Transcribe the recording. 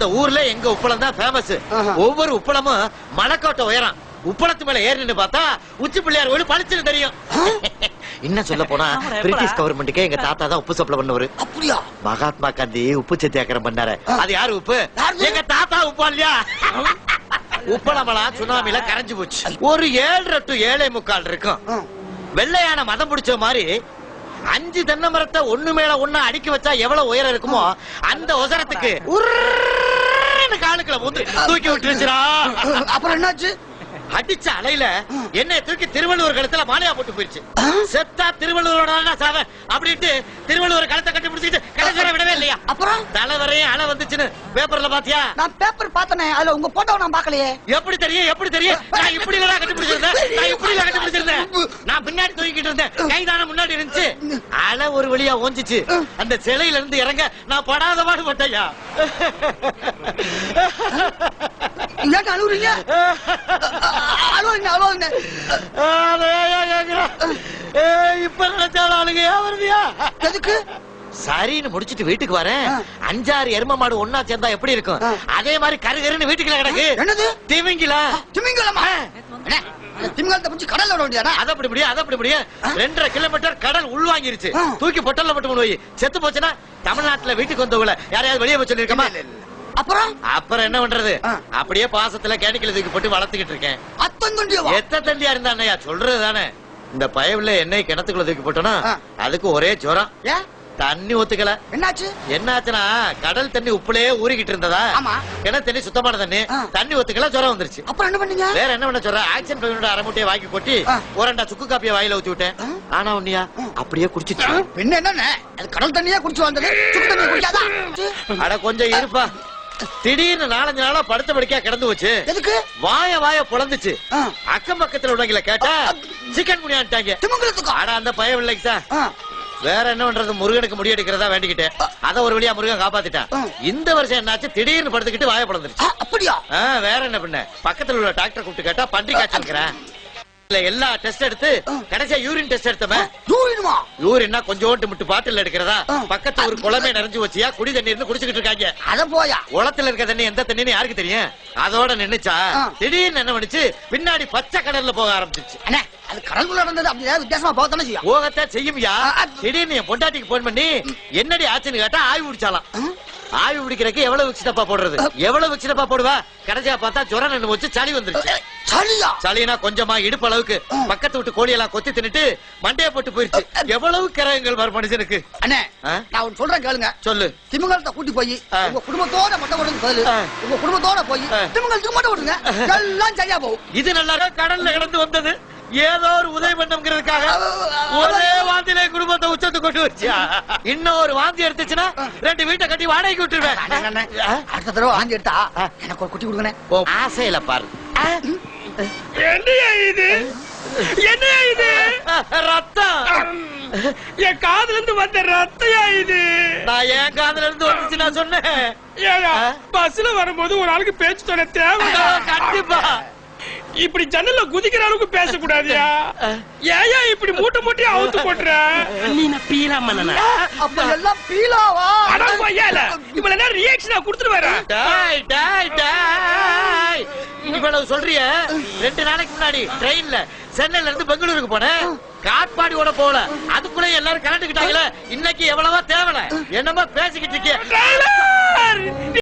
இந்த ஊர்ல எங்க உப்பளம் தான் ஃபேமஸ். ஒவ்வொரு உப்பளமும் மலைக்கோட்டை உயரம். உப்பளத்து மேல ஏறி நின்னு பார்த்தா உச்சி பிள்ளையார் ஒளி பளிச்சுன்னு தெரியும். இன்னும் சொல்ல போனா பிரிட்டிஷ் கவர்மெண்ட்டுக்கே எங்க தாத்தா தான் உப்பு சப்ளை பண்ணவரு. அப்படியா? மகாத்மா காந்தி உப்பு சத்தியாகிரம் பண்ணாரு. அது யாரு உப்பு? எங்க தாத்தா உப்பா இல்லையா? உப்பளமலா சுனாமில கரைஞ்சு போச்சு. ஒரு ஏழரை டு ஏழை முக்கால் இருக்கும். வெள்ளையான மதம் பிடிச்ச மாதிரி அஞ்சு தென்னை மரத்தை ஒண்ணு மேல ஒண்ணு அடுக்கி வச்சா எவ்வளவு உயரம் இருக்குமோ அந்த உசரத்துக்கு உர்ன்னு காலுக்குள்ள வந்து தூக்கி விட்டுருச்சுடா. அப்புறம் என்னாச்சு? அடிச்ச அலையில என்னை தூக்கி திருவள்ளுவர் கழுத்துல மாலையா போட்டு போயிருச்சு. செத்தா திருவள்ளுவரோட சாவ. அப்படின்ட்டு திருவள்ளுவர் கழுத்தை கட்டி பிடிச்சிட்டு கடைசிவரை விடவே இல்லையா? அப்புறம்? தலைவரையும் அலை வந்துச்சுன்னு பேப்பர்ல பாத்தியா? நான் பேப்பர் பார்த்தனே அதுல உங்க போட்டோ நான் பார்க்கலையே. எப்படி தெரியும் எப்படி தெரியும்? நான் இப்படி எல்லாம் கட்டி பிடிச்சிருந்தேன் நான் இப்படி எல்லாம் கட்டி பிடிச்சிருந்தேன் நான் பின்னாடி தூக்கிட்டு இருந்தேன். கைதான முன்னாடி இருந்துச்சு அலை ஒரு வழியா ஓஞ்சிச்சு. அந்த சிலையில இருந்து இறங்க நான் படாத பாடுபட்டையா அழுவுங்க அழுவுங்க இப்ப நினைச்சாலும் ஆளுங்க? ஏன் வருவியா எதுக்கு? சரின்னு முடிச்சிட்டு வீட்டுக்கு வரேன். அஞ்சாறு எரும மாடு ஒன்னா சேர்ந்தா எப்படி இருக்கும். அதே மாதிரி கரு கருன்னு வீட்டுக்குள்ள கிடக்கு. என்னது? திமிங்கிலா? திமிங்கலமா? திமிங்கலத்தை பிடிச்சி கடல்ல விட வேண்டியதானே? அத அப்படி முடியும் அத அப்படி முடியும் ரெண்டரை கிலோமீட்டர் கடல் உள்வாங்கிருச்சு. தூக்கி பொட்டல்ல மட்டும் போய் செத்து போச்சுன்னா தமிழ்நாட்டுல வீட்டுக்கு வந்தவங்கள யாரையாவது வெளியே போய் சொல்லிருக்கமா அப்புறம்? அப்புறம் என்ன பண்றது. அப்படியே பாசத்துல கேணிக்கல தூக்கி போட்டு வளர்த்துக்கிட்டு இருக்கேன். அத்தன் துண்டியவா எத்த தண்டியா இருந்தா அண்ணையா சொல்றது தானே. இந்த பயவுல என்னை கிணத்துக்குள்ள தூக்கி போட்டோம்னா. அதுக்கு ஒரே ஜுரம். தண்ணி ஒத்துக்கல. என்னாச்சு? என்னாச்சுன்னா கடல் தண்ணி உப்புலயே ஊறிக்கிட்டு இருந்ததா. கிணத்து தண்ணி சுத்தமான தண்ணி. தண்ணி ஒத்துக்கல ஜுரம் வந்துருச்சு. அப்புறம் என்ன பண்ணீங்க? வேற என்ன பண்ண சொல்ற? ஆக்சன் பையனோட அரை முட்டையை வாங்கி கொட்டி ஆ. ஒரு சுக்கு காப்பியை வாயில ஊத்தி விட்டேன். ஆனா உன்னியா? அப்படியே குடிச்சிச்சு. பின்ன என்னண்ணே அது கடல் தண்ணியே குடிச்சு வந்தது சுக்கு தண்ணியை குடிக்காதா? அட கொஞ்சம் இருப்பா. திடீர்னு நாலஞ்சு நாளா படுத்த படுக்கையா கிடந்து வச்சு எதுக்கு? வாய வாய புலந்துச்சு. அக்கம் பக்கத்துல உள்ளவங்கள கேட்டா சிக்கன் குனியான்ட்டாங்க அட அந்த பயம் இல்லைங்க சார். வேற என்ன பண்றது? முருகனுக்கு முடி எடுக்கிறதா வேண்டிக்கிட்டேன். அத ஒரு வழியா முருகன் காப்பாத்திட்டான். இந்த வருஷம் என்னாச்சு? திடீர்னு படுத்துக்கிட்டு வாய பிளந்துருச்சு ஆ, அப்படியா? வேற என்ன பண்ண பக்கத்துல உள்ள டாக்டர் கூப்பிட்டு கேட்டா பன்றி இல்ல எல்லா டெஸ்ட் எடுத்து கடைசியா யூரின் டெஸ்ட் எடுத்தமே. தூரிடுமா யூரின்னா கொஞ்சோண்டு முட்டு பாட்டில் எடுக்கிறதா. பக்கத்து ஒரு குளமே நிறைஞ்சு வச்சியா குடி தண்ணி இருந்து குடிச்சுக்கிட்டு இருக்காங்க. அத போயா. குளத்துல இருக்க தண்ணி எந்த தண்ணின்னு யாருக்கு தெரியும்? அதோட நின்னுச்சா. திடீர்னு என்ன பண்ணுச்சு? பின்னாடி பச்சை கடல்ல போக ஆரம்பிச்சிச்சு. அண்ணே அது கடலுக்குள்ள நடந்தது அப்படி ஏதாவது வித்தியாசமா போகத்தானே செய்யும். போகத்தான் செய்யும்யா. திடீர்னு என் பொண்டாட்டிக்கு போன் பண்ணி என்னடி ஆச்சுன்னு கேட்டா ஆய்வு பிடிச்சாலாம். ஆய்வு பிடிக்கிறதுக்கு எவ்வளவு விக்ஸ் டப்பா போடுறது எவ்வளவு விக்ஸ் டப்பா போடுவா? கடைசியா பார்த்தா ஜுரம் நின்னு வச்சு சளி வந்துருச்சு. சளியா? சளினா கொஞ்சமா இடுப்பு அளவுக்கு. பக்கத்து விட்டு கோழி எல்லாம் கொத்தி தின்னுட்டு மண்டைய போட்டு போயிருச்சு. எவ்வளவு கிரகங்கள் வர மனுஷனுக்கு? அண்ணே? நான் ஒண்ணு சொல்றேன் கேளுங்க. சொல்லு. திமிங்கலத்தை கூட்டி போய். உங்க குடும்பத்தோட மொட்டை போடுறது பதிலு. உங்க குடும்பத்தோட போய் ஆ. திமிங்கலத்துக்கு மொட்டை போடுங்க எல்லாம் சரியா போகும். இது நல்லா? கடல்ல கிடந்து வந்தது. ஏதோ ஒரு உதவி பண்ணம்ங்கிறதுக்காக ஒரே வாந்தியில குடும்பத்தை உச்சத்து கொண்டு வச்சியா? இன்னும் ஒரு வாந்தி எடுத்துச்சுன்னா ரெண்டு வீட்டை கட்டி வாடகைக்கு. விட்டுருவேன். அடுத்த தடவை வாங்கி எடுத்தா. எனக்கு ஒரு குட்டி கொடுங்கண்ணே. ஆசையில பாரு. என்னையா இது? என்னையா இது? ரத்தம். என் காதுல இருந்து வந்த ரத்தையா இது? நான் என் காதுல இருந்து வந்துச்சு நான் சொன்னேன்? பஸ்ல வரும்போது ஒரு ஆளுக்கு பேச்சு தொட தேவை கண்டிப்பா. இப்படி ஜன்னல்ல குதிக்கிற அளவுக்கு பேசக்கூடாதுயா? ஏயா இப்படி மூட்டை மூட்டையா அவுத்து போட்டுற நீ பீலா மன்னனா? அப்ப எல்லாம் பீலாவா? அட கொய்யால இவள என்ன ரியாக்ஷனா கொடுத்துட்டு வர டாய் டாய் டாய். இவ்வளவு சொல்றிய? ரெண்டு நாளைக்கு முன்னாடி ட்ரெயின்ல சென்னையில இருந்து பெங்களூருக்கு போனேன். காட்பாடி கூட போல. அதுக்குள்ள எல்லாரும் கலந்துக்கிட்டாங்களே இன்னைக்கு எவ்வளவா தேவல. என்னமோ பேசிக்கிட்டு இருக்கேன்